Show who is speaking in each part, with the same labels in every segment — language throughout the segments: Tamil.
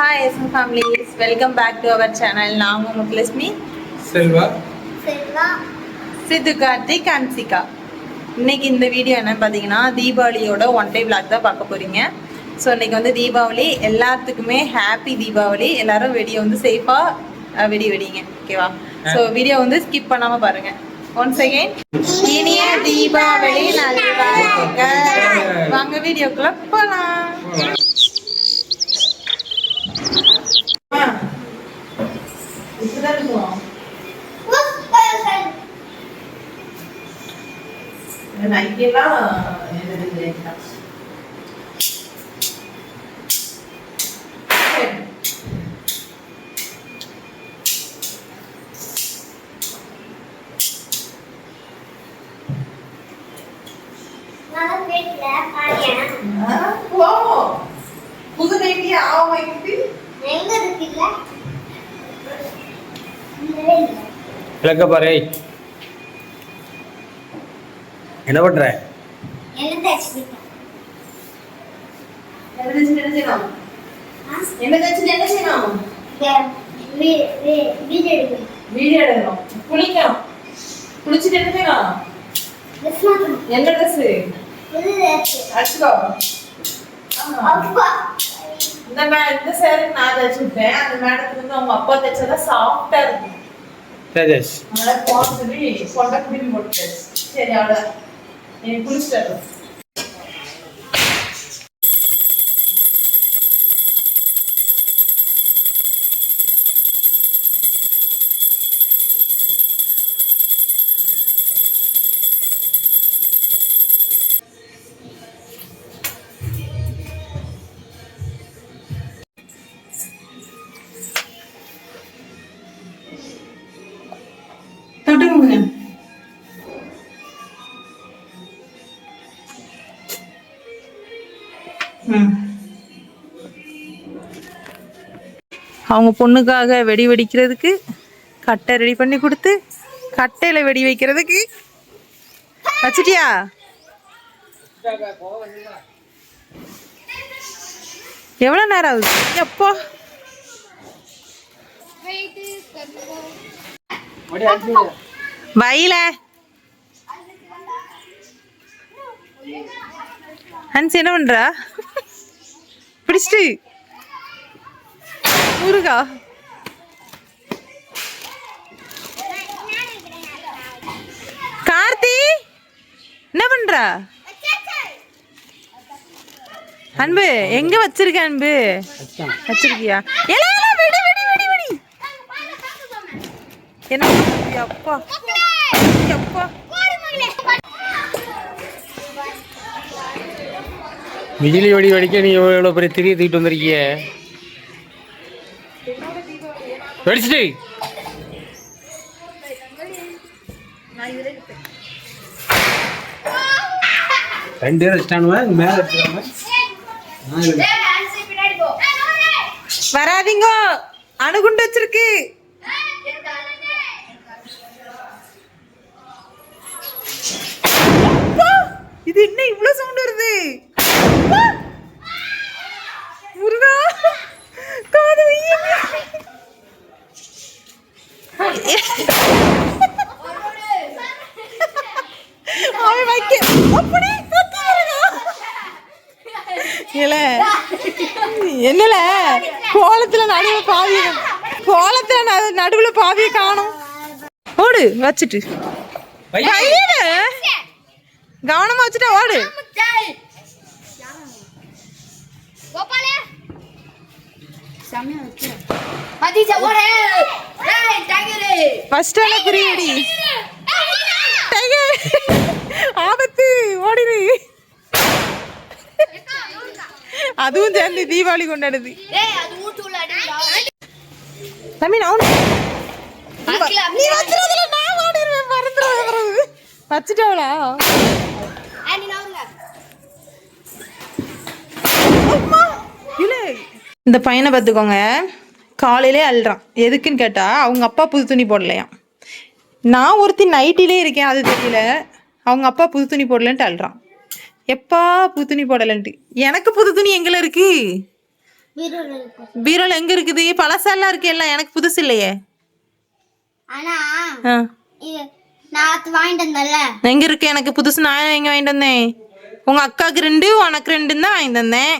Speaker 1: Hi SM families welcome back to our channel நான் உங்கள் முத்துலட்சுமி
Speaker 2: செல்வா
Speaker 3: செல்வா
Speaker 1: சித்து கார்த்திக் அன்சிகா இன்னைக்கு இந்த வீடியோ என்னன்னு பார்த்தீங்கன்னா தீபாவளியோட ஒன் டே vlog தான் பார்க்க போறீங்க. ஸோ இன்னைக்கு வந்து தீபாவளி எல்லாத்துக்குமே ஹாப்பி தீபாவளி. எல்லாரும் வெடியை வந்து சேஃபாக வெடி வெடிங்க. ஓகேவா ஸோ வீடியோ வந்து ஸ்கிப் பண்ணாமல் பாருங்க. ஒன் செகண்ட் இனிய தீபாவளி நல்வாழ்த்துக்கள். வாங்க வீடியோக்குள்ள போகலாம் இருக்கும் நைட்டெல்லாம்
Speaker 3: நான் வீட்ல பாடியேன்
Speaker 1: போவோம் புது நைட்டி ஆகும் வைக்கிட்டு
Speaker 3: எங்க இருக்குல்ல இல்லவே இல்ல
Speaker 2: விளக்க பாரு என்ன பண்ற
Speaker 3: என்ன தேய்ச்சிருக்கேன்
Speaker 1: என்ன தச்சு என்ன செய்யணும் என்ன தச்சு என்ன செய்யணும்?
Speaker 3: வீடு எடுக்கணும்.
Speaker 1: வீடியோ எடுக்கணும். குளிக்கணும். குளிச்சுட்டு என்ன செய்யணும்? என்ன ட்ரெஸ் அடிச்சுக்கோ. இந்த இந்த சேருக்கு நான் தச்சு விட்டேன். அந்த மேடத்துக்கு வந்து அவங்க அப்பா தைச்சதா சாஃப்டா இருக்கும்.
Speaker 2: தேஜஸ்
Speaker 1: அதனால போன சொல்லி கொண்ட குடிமி சரி அவ்வளோதான் நீ அவங்க பொண்ணுக்காக வெடி வெடிக்கிறதுக்கு கட்டை ரெடி பண்ணி கொடுத்து கட்டையில் வெடி வைக்கிறதுக்கு. வச்சிட்டியா? எவ்வளோ நேரம் ஆகுது? எப்போ? வயல. ஹன்ஸ் என்ன பண்ணுறா பிடிச்சிட்டு. முருகா. கார்த்தி என்ன பண்ற? அன்பு எங்க வச்சிருக்க அன்பு? வச்சிருக்கியா? என்ன அப்பா? அப்பா.
Speaker 2: விஜிலி வெடி வெடிக்க நீ எவ்வளோ பெரிய திரிய தூக்கிட்டு வந்திருக்கிய? வெடிச்சிட்டு. ரெண்டு பேரும் வச்சிட்டானுவ மேலே
Speaker 1: வராதீங்க. அணுகுண்டு வச்சிருக்கு. இது என்ன இவ்வளவு சவுண்ட் வருது! முருகா காது வையுங்க. அவன் வைக்க அப்படி? இல்ல. என்னல? கோலத்துல நடுவுல பாவிய கோலத்துல நடு- நடுவுல பாவிய காணும். ஓடு வச்சுட்டு. கவனமா வச்சுட்டா ஓடு.
Speaker 3: கோபாலே. செம்மையா வச்சு மதிச்ச ஓடே ஏய் டைகரே.
Speaker 1: ஃபர்ஸ்ட் எல்லாம் குறியடி டைகர். ஆபத்து. ஓடிடு. அதுவும் சேர்ந்து தீபாவளி கொண்டாடுது.
Speaker 3: ஏய் அது ஊட்டுல அடிடா
Speaker 1: தம்பி நான் நீ வச்சிருந்தல நான் ஓடிடுவேன் மறந்துடுவேன் வச்சுட்டாவளா?
Speaker 3: ஆனி நவுங்க
Speaker 1: இந்த பையனை பார்த்துக்கோங்க. காலையிலே அழுறான். எதுக்குன்னு கேட்டா அவங்க அப்பா புது துணி போடலையாம். நான் ஒருத்தி நைட்டிலே இருக்கேன் அது தெரியல. அவங்க அப்பா புது துணி போடலன்ட்டு அழுறான். எப்பா புது துணி போடலன்ட்டு. எனக்கு புது துணி எங்கே இருக்கு?
Speaker 3: பீரோல
Speaker 1: எங்க இருக்குது? பழசாலாம் இருக்கு எல்லாம் எனக்கு புதுசு இல்லையே. எங்க இருக்கு? எனக்கு புதுசு நான் எங்க வாங்கிட்டு வந்தேன்? உங்க அக்காவுக்கு ரெண்டு உனக்கு ரெண்டுன்னு தான் வாங்கிட்டு வந்தேன்.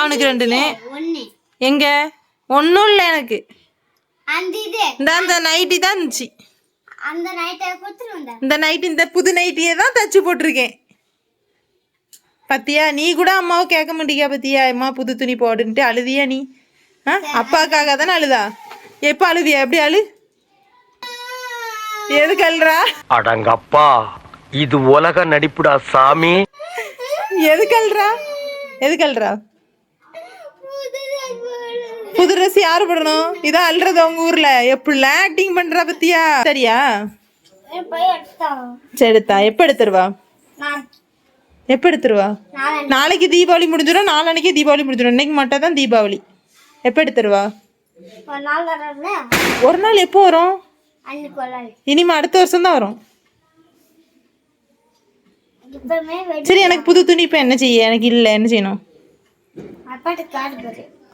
Speaker 1: அவனுக்கு ரெண்டுன்னு. எங்க? ஒன்றும் இல்லை எனக்கு.
Speaker 3: அந்த இது.
Speaker 1: இந்த அந்த நைட்டி தான் இருந்துச்சு.
Speaker 3: அந்த நைட்டை கொடுத்துட்டு வந்தேன்
Speaker 1: இந்த. நைட்டி இந்த புது நைட்டியே தான் தச்சு போட்டிருக்கேன். பத்தியா நீ கூட அம்மாவை கேட்க மாட்டீங்க பத்தியா? அம்மா புது துணி போடுன்ட்டு அழுதியா நீ? ஆ அப்பாக்காக தானே அழுதா? எப்போ அழுதியா? எப்படி அழு? எதுக்கு அழுறா?
Speaker 4: அடங்கப்பா இது உலக நடிப்புடா சாமி.
Speaker 1: எதுக்கு அழுறா? எதுக்கு அழுறா? புது ட்ரெஸ் யாரு போடணும்? இதான் அழுறது உங்க ஊர்ல. எப்படிலாம் ஆக்டிங் பண்றா பத்தியா? சரியா?
Speaker 3: போய் எடுத்தான்
Speaker 1: சரி எடுத்தா. எப்ப எடுத்துருவா? எப்ப எடுத்துருவா?
Speaker 3: நாளை
Speaker 1: நாளைக்கு தீபாவளி முடிஞ்சிடும். நாளானைக்கு தீபாவளி முடிஞ்சிடும். இன்னைக்கு மட்டும் தான் தீபாவளி. எப்போ எடுத்துருவா?
Speaker 3: ஒரு நாள்
Speaker 1: எப்போ வரும்? இனிமே அடுத்த வருஷம் தான் வரும். சரி எனக்கு புது துணி இப்போ என்ன செய்ய? எனக்கு இல்லை. என்ன செய்யணும்?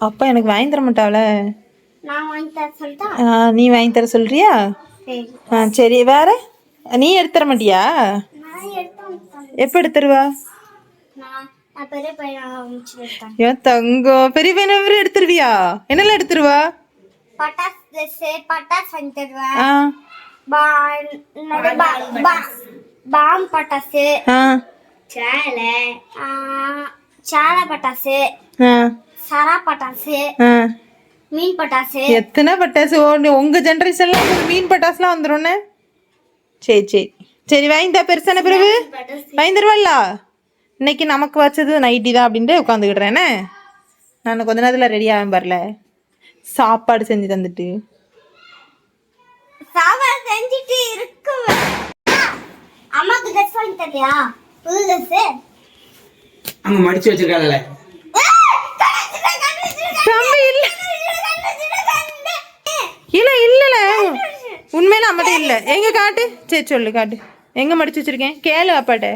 Speaker 1: அப்பா எனக்கு வாங்கி தர மாட்டாவல? நீ வாங்கி தர சொல்றியா? ஆ சரி வேற? நீ எடுத்து தர மாட்டியா? எப்போ எடுத்துருவா ஏன் தங்கம் பெரிய பையனை எடுத்துருவியா என்னெல்லாம் எடுத்துருவா
Speaker 3: பட்டாசு ட்ரெஸ் பட்டாசு வாங்கி தருவேன். பாம் பட்டாசு
Speaker 1: ஆ.
Speaker 3: சேலை சேலை பட்டாசு
Speaker 1: ஆ.
Speaker 3: சரா பட்டாசு
Speaker 1: ஆ.
Speaker 3: மீன் பட்டாசு.
Speaker 1: எத்தனை பட்டாசு? உங்க ஜென்ரேஷன்ல மீன் பட்டாசுலாம் வந்துடும்னே சரி சரி. சரி வாங்கிட்டா பெருசான பிறகு? வாங்கி தருவாள்ல இன்னைக்கு நமக்கு வச்சது நைட்டி தான் அப்படின்ட்டு உட்காந்துக்கிடுறேனே நான் கொஞ்ச நேரத்தில் ரெடி ஆகும் வரல சாப்பாடு செஞ்சு தந்துட்டு.
Speaker 3: சாப்பாடு செஞ்சுட்டு இருக்கு அம்மாக்கு ட்ரெஸ் வாங்கி தரியா புது ட்ரெஸ்
Speaker 2: அங்க மடிச்சு வச்சிருக்காங்கல்ல.
Speaker 1: தம்பி இல்ல. இல்ல இல்லல. உண்மையில அம்மாட்ட இல்ல. எங்க காட்டு? சரி சொல்லு காட்டு. எங்க மடிச்சு வச்சிருக்கேன்? கேளு அப்பாட்ட.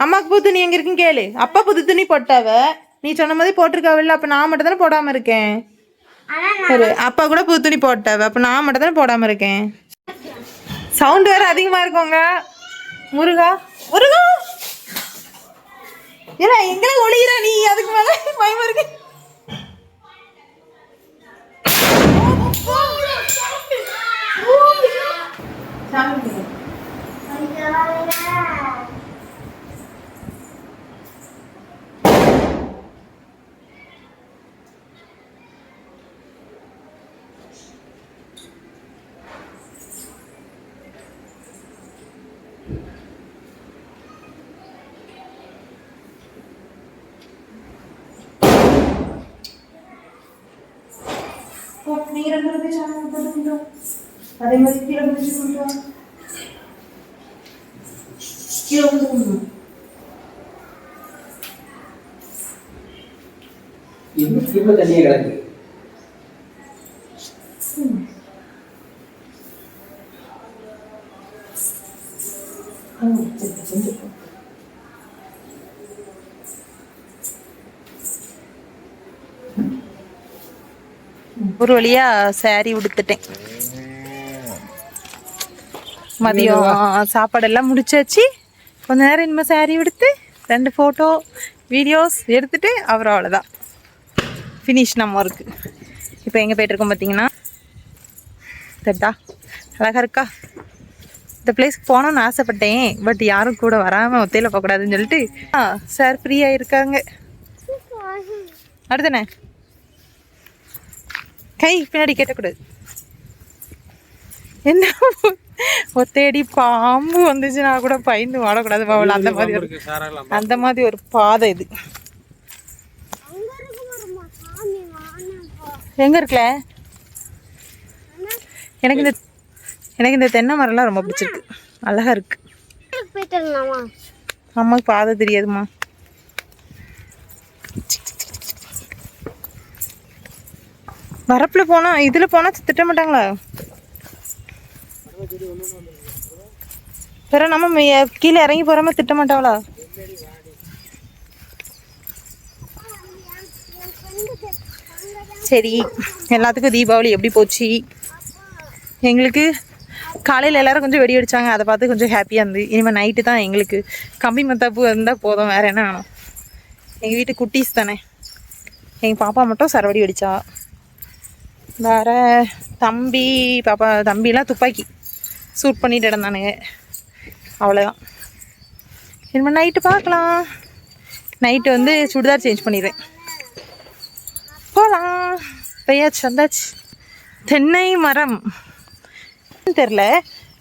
Speaker 1: அம்மாக்கு புது துணி எங்க இருக்குன்னு கேளு. அப்பா புது துணி போட்டாவ. நீ சொன்ன மாதிரி போட்டிருக்காவில்ல. அப்ப நான் மட்டும் தானே போடாம இருக்கேன். சரி அப்பா கூட புது துணி போட்டாவ. அப்ப நான் மட்டும் தானே போடாம இருக்கேன். சவுண்ட் வேற அதிகமா இருக்கோங்க. முருகா முருகா. ஏன்னா எங்களை ஒளிகிற நீ? அதுக்கு மேல பயமா இருக்கு. 장미. 장미. அதே மாதிரி கீழே முடிச்சு கொண்டு வா கீழே வந்து கொண்டு வா
Speaker 2: எங்க திரும்ப தண்ணியே கிடக்கு
Speaker 1: ஒரு வழியா saree உடுத்துட்டேன் மதியம் சாப்பாடெல்லாம் முடிச்சாச்சு. கொஞ்ச நேரம் இனிமேல் saree உடுத்து ரெண்டு ஃபோட்டோ வீடியோஸ் எடுத்துட்டு அப்புறம் அவ்வளோதான் ஃபினிஷ் நம்ம ஒர்க்கு இப்போ எங்கே போயிட்டுருக்கோம் பார்த்தீங்கன்னா தெரிதா அழகா இருக்கா? இந்த பிளேஸ்க்கு போகணும்னு ஆசைப்பட்டேன். பட் யாரும் கூட வராமல் ஒத்தையில் போகக்கூடாதுன்னு சொல்லிட்டு ஆ சார் ஃப்ரீயாக இருக்காங்க அடுத்தண்ணே கை பின்னாடி கேட்டக்கூடாது. என்ன ஒத்தேடி பாம்பு வந்துச்சுன்னா கூட பயந்து வாடக்கூடாது பாவல அந்த மாதிரி ஒரு அந்த மாதிரி ஒரு பாதை இது. எங்க இருக்குல்ல? எனக்கு இந்த எனக்கு இந்த தென்னை மரம்லாம் ரொம்ப பிடிச்சிருக்கு. அழகா இருக்கு. அம்மாவுக்கு பாதை தெரியாதுமா வரப்புல போனா இதுல போனா திட்ட மாட்டாங்களா? பிற நம்ம கீழே இறங்கி போறாம திட்ட மாட்டாளா சரி எல்லாத்துக்கும் தீபாவளி எப்படி போச்சு? எங்களுக்கு காலையில் எல்லாரும் கொஞ்சம் வெடி வெடிச்சாங்க. அதை பார்த்து கொஞ்சம் ஹாப்பியாக இருந்து. இனிமேல் நைட்டு தான் எங்களுக்கு. கம்பி மத்தாப்பு இருந்தால் போதும். வேறு என்ன வேணும்? எங்கள் வீட்டு குட்டீஸ் தானே. எங்கள் பாப்பா மட்டும் சரவடி அடித்தா வேற தம்பி பாப்பா தம்பிலாம் துப்பாக்கி. சூட் பண்ணிட்டு இருந்தானுங்க அவ்வளோதான் இனிமேல் நைட்டு பார்க்கலாம். நைட்டு வந்து சுடிதார் சேஞ்ச் பண்ணிடுறேன். போகலாம் பெய்யாச்சு வந்தாச்சு. தென்னை மரம். தெரில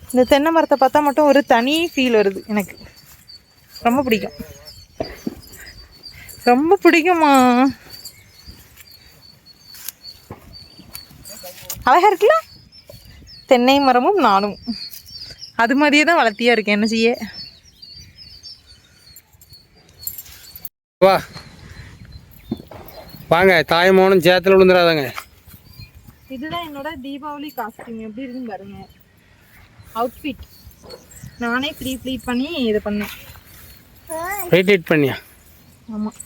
Speaker 1: இந்த தென்னை மரத்தை பார்த்தா மட்டும் ஒரு தனி ஃபீல் வருது எனக்கு. ரொம்ப பிடிக்கும். ரொம்ப பிடிக்குமா? அழகா இருக்குல்ல? தென்னை மரமும் நானும். அது மாதிரியே தான் வளர்த்தியா இருக்கேன் என்ன செய்ய?
Speaker 2: வா. வாங்க தாய்மோனும் சேத்துல விழுந்துடாதாங்க
Speaker 1: இதுதான் என்னோட தீபாவளி காஸ்டியூம் எப்படி இருக்குன்னு பாருங்க. அவுட்ஃபிட் நானே ப்ரீ ப்ளீட் பண்ணி இது பண்ணேன்.
Speaker 2: வெயிட் வெயிட் பண்ணியா?
Speaker 1: ஆமாம்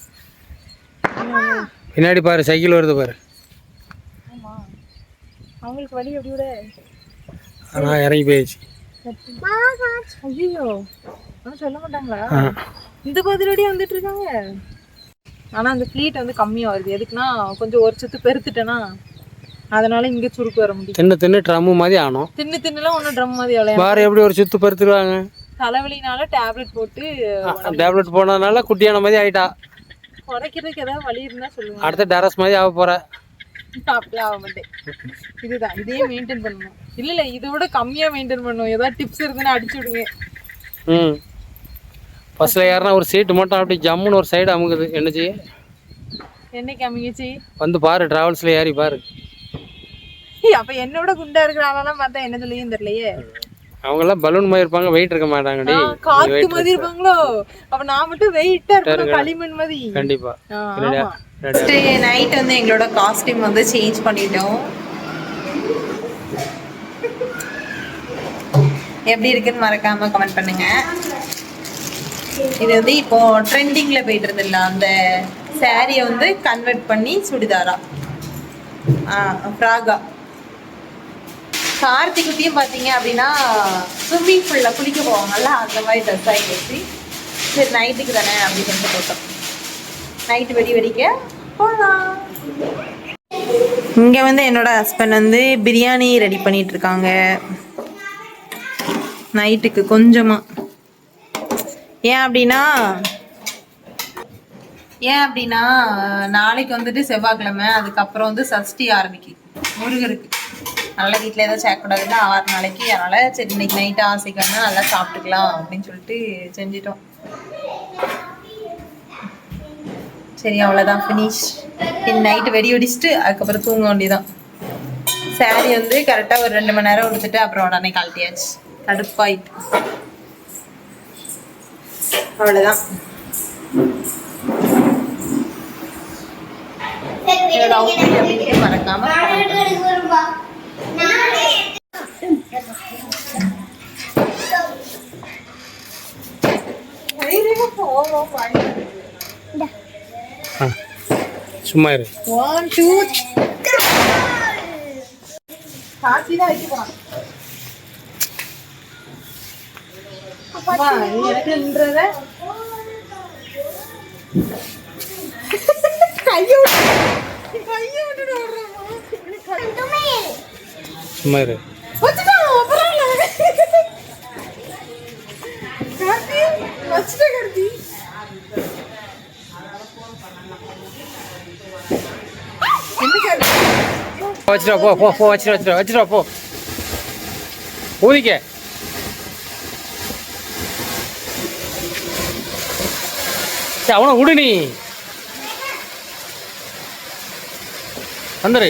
Speaker 2: பின்னாடி பாரு சைக்கிள் வருது பாரு.
Speaker 1: அவங்களுக்கு வழி எப்படி விட?
Speaker 2: ஆனால் இறங்கி போயிடுச்சு
Speaker 1: ஐயோ சொல்ல மாட்டாங்களா? இந்த பதிலடி வந்துட்டு இருக்காங்க. ஆனால் அந்த ஃப்ளீட் வந்து கம்மியாக வருது. எதுக்குன்னா கொஞ்சம் ஒரு சத்து பெருத்துட்டேன்னா அதனால இங்கே சுருக்கு வர முடியும்.
Speaker 2: தின்னு தின்னு ட்ரம்மு மாதிரி ஆனோம்.
Speaker 1: தின்னு தின்னுலாம் ஒன்றும் ட்ரம் மாதிரி எவ்வளோ
Speaker 2: பாரு எப்படி ஒரு சுத்து பருத்துருவாங்க?
Speaker 1: தலைவலினால டேப்லெட் போட்டு
Speaker 2: டேப்லெட் போனதுனால குட்டியான மாதிரி ஆயிட்டா.
Speaker 1: குறைக்கிறதுக்கு ஏதாவது வழி இருந்தால் சொல்லுங்க.
Speaker 2: அடுத்த டெரஸ் மாதிரி ஆக போற
Speaker 1: அப்படியே ஆக மாட்டேன் இதுதான். இதே மெயின்டைன் பண்ணணும் இல்லை இல்லை இதை விட கம்மியாக மெயின்டைன் பண்ணணும் ஏதாவது டிப்ஸ் இருக்குன்னா அடிச்சு விடுங்க.
Speaker 2: ம். பஸ்ஸில் ஏறினா ஒரு சீட்டு மட்டும் அப்படி ஜம்முன்னு ஒரு சைடு அமுக்குது என்ன செய்ய?
Speaker 1: என்னைக்கு அமைங்கச்சி
Speaker 2: வந்து பாரு டிராவல்ஸில் ஏறி பாரு.
Speaker 1: அப்ப என்னோட குண்டா இருக்கிற ஆளெல்லாம் பார்த்தா என்ன சொல்லியும் தெரியலையே.
Speaker 2: அவங்கெல்லாம் பலூன் மாதிரி இருப்பாங்க வெயிட் இருக்க மாட்டாங்கடி.
Speaker 1: ஆ, காத்து மாதிரி இருப்பாங்களோ? அப்ப நான் மட்டும் வெயிட்டா இருக்கணும் களிமண் மாதிரி.
Speaker 2: கண்டிப்பா.
Speaker 1: நைட் வந்து எங்களோட காஸ்டியூம் வந்து சேஞ்ச் பண்ணிட்டோம். எப்படி இருக்குன்னு மறக்காம கமெண்ட் பண்ணுங்க. இது வந்து இப்போ ட்ரெண்டிங்ல போயிட்டு இருந்தில்ல அந்த சாரியை வந்து கன்வெர்ட் பண்ணி சுடிதாரா? ஃப்ராகா. கார்த்திகுட்டியும் பார்த்தீங்க அப்படின்னா ஸ்விம்மிங் பூலில் குளிக்க போவாங்கல்ல அந்த மாதிரி ட்ரெஸ் வச்சு சரி நைட்டுக்கு தானே அப்படின்னு சொல்லிட்டு போட்டோம். நைட்டு வெடி வெடிக்க போகலாம் இங்கே வந்து என்னோட ஹஸ்பண்ட் வந்து பிரியாணி ரெடி பண்ணிட்டு இருக்காங்க. நைட்டுக்கு கொஞ்சமாக ஏன் அப்படின்னா ஏன் அப்படின்னா நாளைக்கு வந்துட்டு செவ்வாய்க்கிழமை அதுக்கப்புறம் வந்து சஷ்டி ஆரம்பிக்கு முருகருக்கு. அதனால் வீட்டில் எதுவும் சேர்க்கக்கூடாதுன்னா ஆறு நாளைக்கு. அதனால் சரி இன்னைக்கு நைட்டு ஆசைக்கு வேணா நல்லா சாப்பிட்டுக்கலாம் அப்படின்னு சொல்லிட்டு செஞ்சிட்டோம். சரி அவ்வளோதான் ஃபினிஷ் இன் நைட்டு வெடி வெடிச்சிட்டு அதுக்கப்புறம் தூங்க வேண்டியதான் சாரி வந்து கரெக்டாக ஒரு ரெண்டு மணி நேரம் கொடுத்துட்டு அப்புறம் உடனே கழட்டியாச்சு. கடுப்பாயிட்டு. அவ்வளோதான் மறக்காம
Speaker 2: சும்மா இரு.
Speaker 1: தான் வைக்க போறான். எனக்குன்றத கையை கையை விட்டுட்டு? எனக்கு கை-
Speaker 2: சும்மா இரு
Speaker 1: வச்சுட்டான், அப்புறம் இல்ல. கார்த்தி, வச்சுட்டேன் கார்த்தி.
Speaker 2: வச்சிடா போ போ போ வச்சிடா வச்சிடா வச்சிடா போ. ஊதிக்க. சரி, அவனை விடு நீ. வந்துரு.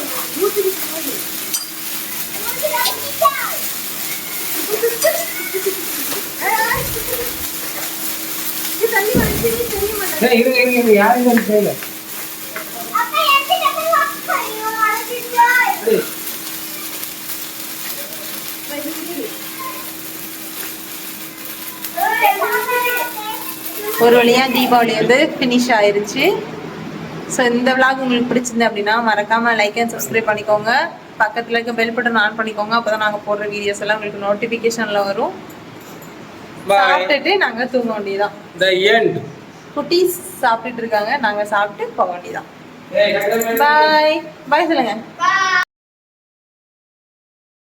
Speaker 2: இருங்க இருங்க யாரும் வந்து செய்யல
Speaker 3: அப்பா.
Speaker 1: ஒரு வழியா தீபாவளி வந்து ஃபினிஷ் ஆயிருச்சு. ஸோ இந்த விளாக் உங்களுக்கு பிடிச்சிருந்து அப்படின்னா மறக்காம லைக் அண்ட் சப்ஸ்கிரைப் பண்ணிக்கோங்க. பக்கத்துல இருக்க பெல் பட்டன் ஆன் பண்ணிக்கோங்க. அப்பதான் நாங்க போடுற வீடியோஸ் எல்லாம் உங்களுக்கு நோட்டிபிகேஷன்ல வரும்.
Speaker 2: பாய்
Speaker 1: சாப்பிட்டுட்டு நாங்க தூங்க வேண்டியதான்
Speaker 2: த எண்ட்
Speaker 1: குட்டீஸ் சாப்பிட்டுட்டு இருக்காங்க. நாங்க சாப்பிட்டு போக வேண்டியதான் பாய் பாய் சொல்லுங்க.